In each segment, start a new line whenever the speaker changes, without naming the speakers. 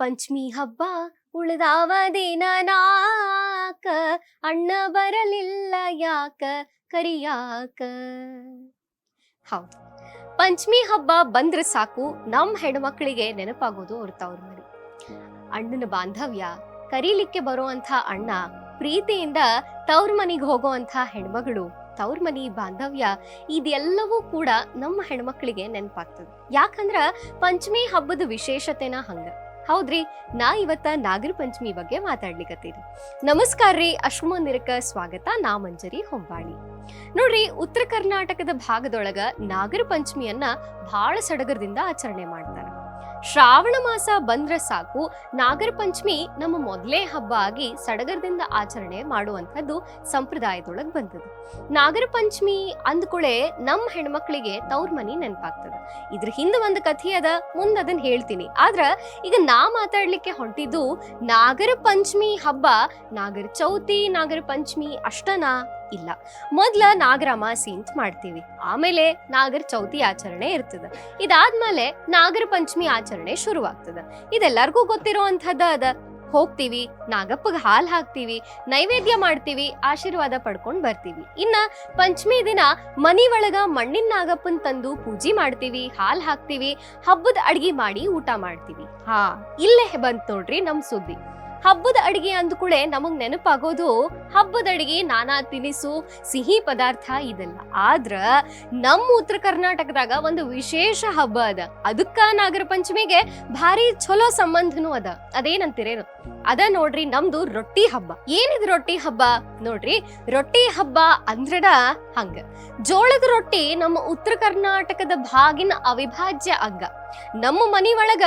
ಪಂಚಮಿ ಹಬ್ಬ ಉಳ್ದಾವ ದಿನ ನಾಕ ಅಣ್ಣ ಬರಲಿಲ್ಲ ಯಾಕ, ಕರಿಯಾಕ? ಹೌದು. ಪಂಚಮಿ ಹಬ್ಬ ಬಂದ್ರೆ ಸಾಕು ನಮ್ಮ ಹೆಣ್ಮಕ್ಳಿಗೆ ನೆನಪಾಗೋದು ಅವ್ರ ತವ್ರ ಮನೆ. ಅಣ್ಣನ ಬಾಂಧವ್ಯ, ಕರೀಲಿಕ್ಕೆ ಬರುವಂಥ ಅಣ್ಣ, ಪ್ರೀತಿಯಿಂದ ತವ್ರ ಮನೆಗೆ ಹೋಗುವಂಥ ಹೆಣ್ಮಗಳು, ತವ್ರ ಮನಿ ಬಾಂಧವ್ಯ, ಇದೆಲ್ಲವೂ ಕೂಡ ನಮ್ಮ ಹೆಣ್ಮಕ್ಳಿಗೆ ನೆನಪಾಗ್ತದೆ. ಯಾಕಂದ್ರ ಪಂಚಮಿ ಹಬ್ಬದ ವಿಶೇಷತೆನ ಹಂಗ. ಹೌದ್ರಿ, ನಾ ಇವತ್ತ ನಾಗರ ಪಂಚಮಿ ಬಗ್ಗೆ ಮಾತಾಡ್ಲಿಕತ್ತೀನಿ. ನಮಸ್ಕಾರ ರೀ ಅಶ್ವಮಂದಿರಕ್ಕ ಸ್ವಾಗತ, ನಾ ಮಂಜರಿ ಹೊಂಬಾಳಿ. ನೋಡ್ರಿ, ಉತ್ತರ ಕರ್ನಾಟಕದ ಭಾಗದೊಳಗ ನಾಗರ ಪಂಚಮಿಯನ್ನ ಬಹಳ ಸಡಗರದಿಂದ ಆಚರಣೆ ಮಾಡ್ತಾರ. ಶ್ರಾವಣ ಮಾಸ ಬಂದ್ರೆ ಸಾಕು. ನಾಗರ ಪಂಚಮಿ ನಮ್ಮ ಮೊದಲೇ ಹಬ್ಬ ಆಗಿ ಸಡಗರದಿಂದ ಆಚರಣೆ ಮಾಡುವಂಥದ್ದು ಸಂಪ್ರದಾಯದೊಳಗೆ ಬಂದದ್ದು. ನಾಗರ ಪಂಚಮಿ ಅಂದ್ಕೂಳೆ ನಮ್ಮ ಹೆಣ್ಮಕ್ಳಿಗೆ ತವ್ರ ಮನಿ ನೆನಪಾಗ್ತದ. ಇದ್ರ ಹಿಂದೆ ಒಂದು ಕಥೆ ಅದ, ಮುಂದ್ ಅದನ್ನ ಹೇಳ್ತೀನಿ. ಆದ್ರ ಈಗ ನಾ ಮಾತಾಡ್ಲಿಕ್ಕೆ ಹೊಂಟಿದ್ದು ನಾಗರ ಪಂಚಮಿ ಹಬ್ಬ, ನಾಗರ ಚೌತಿ, ನಾಗರ ಪಂಚಮಿ ಅಷ್ಟನಾ? ಇಲ್ಲ. ಮೊದ್ಲ ನಾಗರ ಅಮಾಸಿ ಅಂತ ಮಾಡ್ತೀವಿ. ಆಮೇಲೆ ನಾಗರ ಚೌತಿ ಆಚರಣೆ ಇರ್ತದ. ಇದಾದ್ಮೇಲೆ ನಾಗರ ಪಂಚಮಿ ಆಚರಣೆ ಶುರುವಾಗ್ತದ. ಇದೆಲ್ಲರಿಗೂ ಅಂಥದ್ದು ಅದ. ಹೋಗ್ತೀವಿ, ನಾಗಪ್ಪಗೆ ಹಾಲು ಹಾಕ್ತೀವಿ, ನೈವೇದ್ಯ ಮಾಡ್ತೀವಿ, ಆಶೀರ್ವಾದ ಪಡ್ಕೊಂಡು ಬರ್ತೀವಿ. ಇನ್ನ ಪಂಚಮಿ ದಿನ ಮನಿ ಒಳಗ ಮಣ್ಣಿನ ನಾಗಪ್ಪನ ತಂದು ಪೂಜೆ ಮಾಡ್ತೀವಿ, ಹಾಲು ಹಾಕ್ತೀವಿ, ಹಬ್ಬದ ಅಡ್ಗಿ ಮಾಡಿ ಊಟ ಮಾಡ್ತೀವಿ. ಹಾ, ಇಲ್ಲೇ ಬಂತ್ ನೋಡ್ರಿ ನಮ್ ಸುದ್ದಿ. ಹಬ್ಬದ ಅಡಿಗೆ ಅಂದ್ಕೂಳೆ ನಮಗ್ ನೆನಪಾಗೋದು ಹಬ್ಬದ ಅಡಿಗೆ ನಾನಾ ತಿನಿಸು, ಸಿಹಿ ಪದಾರ್ಥ ಇದೆಲ್ಲ. ಆದ್ರ ನಮ್ಮ ಉತ್ತರ ಕರ್ನಾಟಕದಾಗ ಒಂದು ವಿಶೇಷ ಹಬ್ಬ ಅದ. ಅದಕ್ಕ ನಾಗರ ಪಂಚಮಿಗೆ ಭಾರಿ ಚಲೋ ಸಂಬಂಧನೂ ಅದ. ಅದೇನಂತೀರೇನು ಅದ ನೋಡ್ರಿ ನಮ್ದು ರೊಟ್ಟಿ ಹಬ್ಬ. ಏನಿದ್ ರೊಟ್ಟಿ ಹಬ್ಬ? ನೋಡ್ರಿ, ರೊಟ್ಟಿ ಹಬ್ಬ ಅಂದ್ರಡ ಹಂಗ. ಜೋಳದ ರೊಟ್ಟಿ ನಮ್ಮ ಉತ್ತರ ಕರ್ನಾಟಕದ ಭಾಗಿನ ಅವಿಭಾಜ್ಯ ಅಂಗ. ನಮ್ಮ ಮನಿ ಒಳಗ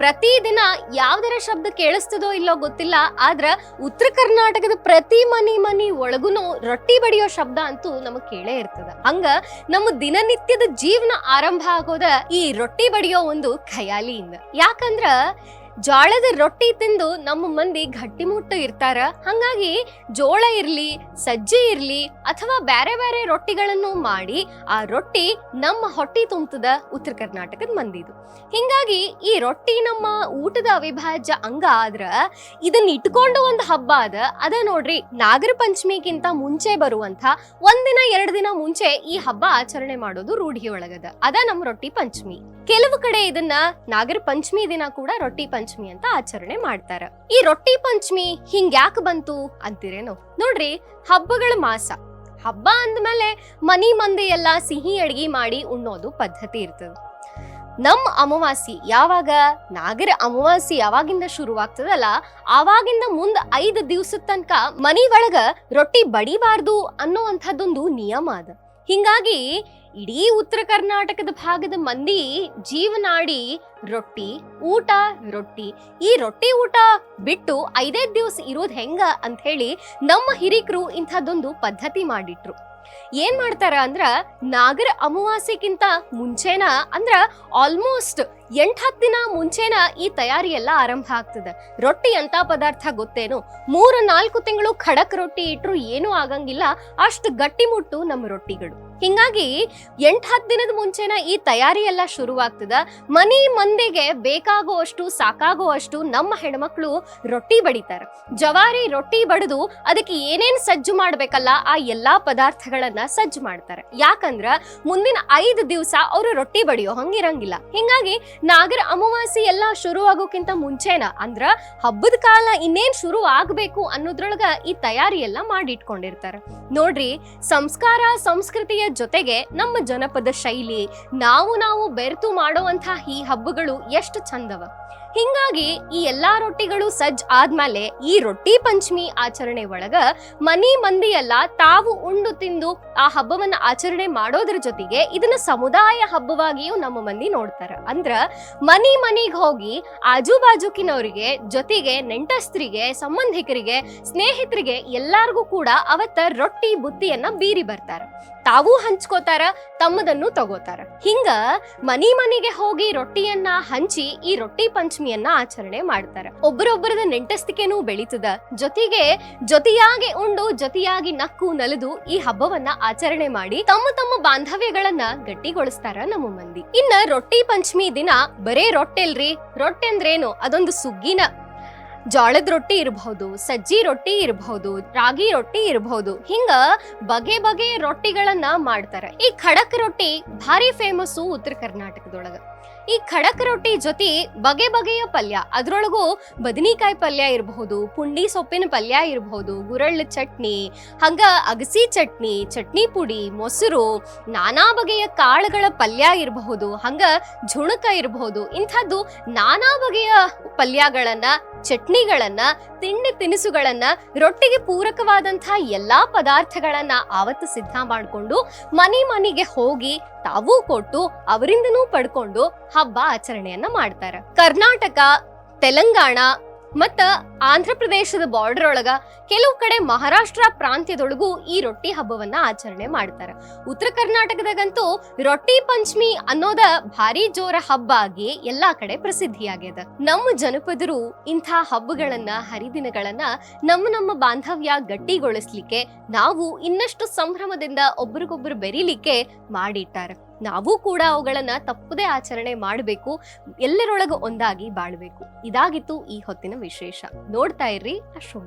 ಪ್ರತಿದಿನ ಯಾವ್ದರ ಶಬ್ದ ಕೇಳಿಸ್ತದೋ ಇಲ್ಲೋ ಗೊತ್ತಿಲ್ಲ, ಆದ್ರ ಉತ್ತರ ಕರ್ನಾಟಕದ ಪ್ರತಿ ಮನಿ ಮನಿ ಒಳಗುನು ರೊಟ್ಟಿ ಬಡಿಯೋ ಶಬ್ದ ಅಂತೂ ನಮಗ್ ಕೇಳೇ ಇರ್ತದ. ಹಂಗ ನಮ್ಮ ದಿನನಿತ್ಯದ ಜೀವನ ಆರಂಭ ಆಗೋದ ಈ ರೊಟ್ಟಿ ಬಡಿಯೋ ಒಂದು ಖಯಾಲಿಯಿಂದ. ಯಾಕಂದ್ರ ಜೋಳದ ರೊಟ್ಟಿ ತಿಂದು ನಮ್ಮ ಮಂದಿ ಗಟ್ಟಿಮುಟ್ಟು ಇರ್ತಾರ. ಹಂಗಾಗಿ ಜೋಳ ಇರ್ಲಿ, ಸಜ್ಜೆ ಇರ್ಲಿ ಅಥವಾ ಬೇರೆ ಬೇರೆ ರೊಟ್ಟಿಗಳನ್ನು ಮಾಡಿ ಆ ರೊಟ್ಟಿ ನಮ್ಮ ಹೊಟ್ಟಿ ತುಂಬತದ ಉತ್ತರ ಕರ್ನಾಟಕದ ಮಂದಿದು. ಹಿಂಗಾಗಿ ಈ ರೊಟ್ಟಿ ನಮ್ಮ ಊಟದ ಅವಿಭಾಜ್ಯ ಅಂಗ ಆದ್ರ ಇದನ್ನ ಇಟ್ಕೊಂಡು ಒಂದು ಹಬ್ಬ ಅದ ಅದ ನೋಡ್ರಿ, ನಾಗರ ಪಂಚಮಿಗಿಂತ ಮುಂಚೆ ಬರುವಂತ ಒಂದಿನ ಎರಡು ದಿನ ಮುಂಚೆ ಈ ಹಬ್ಬ ಆಚರಣೆ ಮಾಡೋದು ರೂಢಿ ಒಳಗದ ಅದ ನಮ್ಮ ರೊಟ್ಟಿ ಪಂಚಮಿ. ಕೆಲವು ಕಡೆ ಇದನ್ನ ನಾಗರ ಪಂಚಮಿ ದಿನ ಕೂಡ ರೊಟ್ಟಿ ಪಂಚಮಿ ಅಂತ ಆಚರಣೆ ಮಾಡ್ತಾರ. ಈ ರೊಟ್ಟಿ ಪಂಚಮಿ ಹಿಂಗ್ಯಾಕ್ ಬಂತು ಅಂತೀರೇನು? ನೋಡ್ರಿ, ಹಬ್ಬಗಳ ಮಾಸ. ಹಬ್ಬ ಅಂದ್ಮೇಲೆ ಮನಿ ಮಂದಿ ಎಲ್ಲ ಸಿಹಿ ಅಡ್ಗಿ ಮಾಡಿ ಉಣ್ಣೋದು ಪದ್ಧತಿ ಇರ್ತದ. ನಮ್ ಅಮಾವಾಸಿ ಯಾವಾಗ? ನಾಗರ ಅಮಾವಾಸಿ ಯಾವಾಗಿಂದ ಶುರುವಾಗ್ತದಲ್ಲ, ಆವಾಗಿಂದ ಮುಂದ ಐದು ದಿವ್ಸದ ತನಕ ಮನಿ ಒಳಗ ರೊಟ್ಟಿ ಬಡಿಬಾರ್ದು ಅನ್ನೋವಂಥದ್ದೊಂದು ನಿಯಮ ಅದ. ಹಿಂಗಾಗಿ ಇಡೀ ಉತ್ತರ ಕರ್ನಾಟಕದ ಭಾಗದ ಮಂದಿ ಜೀವನಾಡಿ ರೊಟ್ಟಿ, ಊಟ, ರೊಟ್ಟಿ. ಈ ರೊಟ್ಟಿ, ಊಟ ಬಿಟ್ಟು ಐದೈದ್ ದಿವಸ ಇರೋದು ಹೆಂಗ ಅಂತ ಹೇಳಿ ನಮ್ಮ ಹಿರಿಕರು ಇಂಥದ್ದೊಂದು ಪದ್ಧತಿ ಮಾಡಿಟ್ರು. ಏನ್ ಮಾಡ್ತಾರ ಅಂದ್ರ ನಾಗರ ಅಮಾವಾಸ್ಯಕ್ಕಿಂತ ಮುಂಚೆನ ಅಂದ್ರ ಆಲ್ಮೋಸ್ಟ್ ಎಂಟ್ ಹತ್ತು ದಿನ ಮುಂಚೆನ ಈ ತಯಾರಿ ಎಲ್ಲ ಆರಂಭ ಆಗ್ತದೆ. ರೊಟ್ಟಿ ಅಂತ ಪದಾರ್ಥ ಗೊತ್ತೇನು? ಮೂರು ನಾಲ್ಕು ತಿಂಗಳು ಖಡಕ್ ರೊಟ್ಟಿ ಇಟ್ಟರು ಏನೂ ಆಗಂಗಿಲ್ಲ. ಅಷ್ಟು ಗಟ್ಟಿಮುಟ್ಟು ನಮ್ಮ ರೊಟ್ಟಿಗಳು. ಹಿಂಗಾಗಿ ಎಂಟ್ ಹತ್ತು ದಿನದ ಮುಂಚೆನ ಈ ತಯಾರಿ ಎಲ್ಲ ಶುರುವಾಗ್ತದ. ಮನಿ ಮಂದಿಗೆ ಬೇಕಾಗುವಷ್ಟು, ಸಾಕಾಗುವಷ್ಟು ನಮ್ಮ ಹೆಣ್ಮಕ್ಳು ರೊಟ್ಟಿ ಬಡಿತಾರ. ಜವಾರಿ ರೊಟ್ಟಿ ಬಡಿದು ಅದಕ್ಕೆ ಏನೇನ್ ಸಜ್ಜು ಮಾಡ್ಬೇಕಲ್ಲ ಆ ಎಲ್ಲಾ ಪದಾರ್ಥಗಳನ್ನ ಸಜ್ಜು ಮಾಡ್ತಾರೆ. ಯಾಕಂದ್ರ ಮುಂದಿನ ಐದು ದಿವಸ ಅವರು ರೊಟ್ಟಿ ಬಡಿಯೋ ಹಂಗಿರಂಗಿಲ್ಲ ಹಿಂಗಾಗಿ ನಾಗರ ಅಮಾವಾಸ್ಯೆ ಎಲ್ಲ ಶುರು ಆಗೋಕ್ಕಿಂತ ಮುಂಚೆನ ಅಂದ್ರ ಹಬ್ಬದ ಕಾಲ ಇನ್ನೇನ್ ಶುರು ಆಗ್ಬೇಕು ಅನ್ನೋದ್ರೊಳಗ ಈ ತಯಾರಿ ಎಲ್ಲ ಮಾಡಿಟ್ಕೊಂಡಿರ್ತಾರೆ. ನೋಡ್ರಿ, ಸಂಸ್ಕಾರ ಸಂಸ್ಕೃತಿಯ ಜೊತೆಗೆ ನಮ್ಮ ಜನಪದ ಶೈಲಿ, ನಾವು ನಾವು ಬೆರೆತು ಮಾಡುವಂತ ಈ ಹಬ್ಬಗಳು ಎಷ್ಟು ಚಂದವ. ಹಿಂಗಾಗಿ ಈ ಎಲ್ಲಾ ರೊಟ್ಟಿಗಳು ಸಜ್ಜ ಆದ್ಮೇಲೆ ಈ ರೊಟ್ಟಿ ಪಂಚಮಿ ಆಚರಣೆ ಒಳಗ ಮನಿ ಮಂದಿ ತಾವು ಉಂಡು ತಿಂದು ಆ ಹಬ್ಬವನ್ನ ಆಚರಣೆ ಮಾಡೋದ್ರ ಜೊತೆಗೆ ಇದನ್ನ ಸಮುದಾಯ ಹಬ್ಬವಾಗಿಯೂ ನಮ್ಮ ಮಂದಿ ನೋಡ್ತಾರ. ಅಂದ್ರ ಮನಿ ಮನಿಗ್ ಹೋಗಿ ಆಜು ಬಾಜುಕಿನವರಿಗೆ ಜೊತೆಗೆ ನೆಂಟಸ್ತ್ರಿಗೆ, ಸಂಬಂಧಿಕರಿಗೆ, ಸ್ನೇಹಿತರಿಗೆ ಎಲ್ಲಾರ್ಗೂ ಕೂಡ ಅವತ್ತ ರೊಟ್ಟಿ ಬುತ್ತಿಯನ್ನ ಬೀರಿ ಬರ್ತಾರ. ತಾವು ಹಂಚ್ಕೋತಾರ, ತಮ್ಮದನ್ನು ತಗೋತಾರ. ಹಿಂಗ ಮನಿ ಮನಿಗೆ ಹೋಗಿ ರೊಟ್ಟಿಯನ್ನ ಹಂಚಿ ಈ ರೊಟ್ಟಿ ಪಂಚಮಿ ಪಂಚಮಿಯನ್ನ ಆಚರಣೆ ಮಾಡ್ತಾರೆ. ಒಬ್ಬರೊಬ್ಬರದ ನೆಂಟಸ್ತಿಕೆನೂ ಬೆಳೀತದ. ಜೊತೆಗೆ ಜೊತೆಯಾಗಿ ಉಂಡು, ಜೊತೆಯಾಗಿ ನಕ್ಕು, ನಲಿದು ಈ ಹಬ್ಬವನ್ನ ಆಚರಣೆ ಮಾಡಿ ತಮ್ಮ ತಮ್ಮ ಬಾಂಧವ್ಯಗಳನ್ನ ಗಟ್ಟಿಗೊಳಿಸ್ತಾರ ನಮ್ಮ ಮಂದಿ. ಇನ್ನ ರೊಟ್ಟಿ ಪಂಚಮಿ ದಿನ ಬರೇ ರೊಟ್ಟೆಲ್ರಿ. ರೊಟ್ಟೆ ಅಂದ್ರೇನು ಅದೊಂದು ಸುಗ್ಗಿನ ಜೋಳದ ರೊಟ್ಟಿ ಇರಬಹುದು, ಸಜ್ಜಿ ರೊಟ್ಟಿ ಇರಬಹುದು, ರಾಗಿ ರೊಟ್ಟಿ ಇರಬಹುದು. ಹಿಂಗ ಬಗೆ ಬಗೆ ರೊಟ್ಟಿಗಳನ್ನ ಮಾಡ್ತಾರೆ. ಈ ಖಡಕ್ ರೊಟ್ಟಿ ಭಾರಿ ಫೇಮಸ್ಸು ಉತ್ತರ ಕರ್ನಾಟಕದೊಳಗ. ಈ ಖಡಕ್ ರೊಟ್ಟಿ ಜೊತೆ ಬಗೆ ಬಗೆಯ ಪಲ್ಯ, ಅದ್ರೊಳಗೂ ಬದನಿಕಾಯಿ ಪಲ್ಯ ಇರಬಹುದು, ಪುಂಡಿ ಸೊಪ್ಪಿನ ಪಲ್ಯ ಇರಬಹುದು, ಗುರಳ್ಳ ಚಟ್ನಿ, ಹಂಗ ಅಗಸಿ ಚಟ್ನಿ ಚಟ್ನಿ ಪುಡಿ, ಮೊಸರು, ನಾನಾ ಬಗೆಯ ಕಾಳುಗಳ ಪಲ್ಯ ಇರಬಹುದು, ಹಂಗ ಝುಣಕ ಇರಬಹುದು. ಇಂಥದ್ದು ನಾನಾ ಬಗೆಯ ಪಲ್ಯಗಳನ್ನ ಚಟ್ನಿಗಳನ್ನ, ತಿಂಡಿ ತಿನಿಸುಗಳನ್ನ, ರೊಟ್ಟಿಗೆ ಪೂರಕವಾದಂತಹ ಎಲ್ಲಾ ಪದಾರ್ಥಗಳನ್ನ ಆವತ್ತು ಸಿದ್ಧ ಮಾಡಿಕೊಂಡು ಮನೆ ಮನೆಗೆ ಹೋಗಿ ತಾವೂ ಕೊಟ್ಟು ಅವರಿಂದನೂ ಪಡ್ಕೊಂಡು ಹಬ್ಬ ಆಚರಣೆಯನ್ನ ಮಾಡ್ತಾರೆ. ಕರ್ನಾಟಕ, ತೆಲಂಗಾಣ ಮತ್ತ ಆಂಧ್ರ ಪ್ರದೇಶದ ಬಾರ್ಡರ್ ಒಳಗ ಕೆಲವು ಕಡೆ ಮಹಾರಾಷ್ಟ್ರ ಪ್ರಾಂತ್ಯದೊಳಗೂ ಈ ರೊಟ್ಟಿ ಹಬ್ಬವನ್ನ ಆಚರಣೆ ಮಾಡ್ತಾರ. ಉತ್ತರ ಕರ್ನಾಟಕದಾಗಂತೂ ರೊಟ್ಟಿ ಪಂಚಮಿ ಅನ್ನೋದ ಭಾರಿ ಜೋರ ಹಬ್ಬ ಆಗಿ ಎಲ್ಲಾ ಕಡೆ ಪ್ರಸಿದ್ಧಿಯಾಗ್ಯದ. ನಮ್ಮ ಜನಪದರು ಇಂಥ ಹಬ್ಬಗಳನ್ನ, ಹರಿದಿನಗಳನ್ನ ನಮ್ಮ ನಮ್ಮ ಬಾಂಧವ್ಯ ಗಟ್ಟಿಗೊಳಿಸ್ಲಿಕ್ಕೆ ನಾವು ಇನ್ನಷ್ಟು ಸಂಭ್ರಮದಿಂದ ಒಬ್ರಿಗೊಬ್ರು ಬೆರೀಲಿಕ್ಕೆ ಮಾಡಿಟ್ಟಾರ. ನಾವು ಕೂಡ ಅವುಗಳನ್ನ ತಪ್ಪದೇ ಆಚರಣೆ ಮಾಡಬೇಕು, ಎಲ್ಲರೊಳಗೂ ಒಂದಾಗಿ ಬಾಳ್ಬೇಕು. ಇದಾಗಿತ್ತು ಈ ಹೊತ್ತಿನ ವಿಶೇಷ. ನೋಡ್ತಾ ಇರ್ರಿ ಅಶ್ವ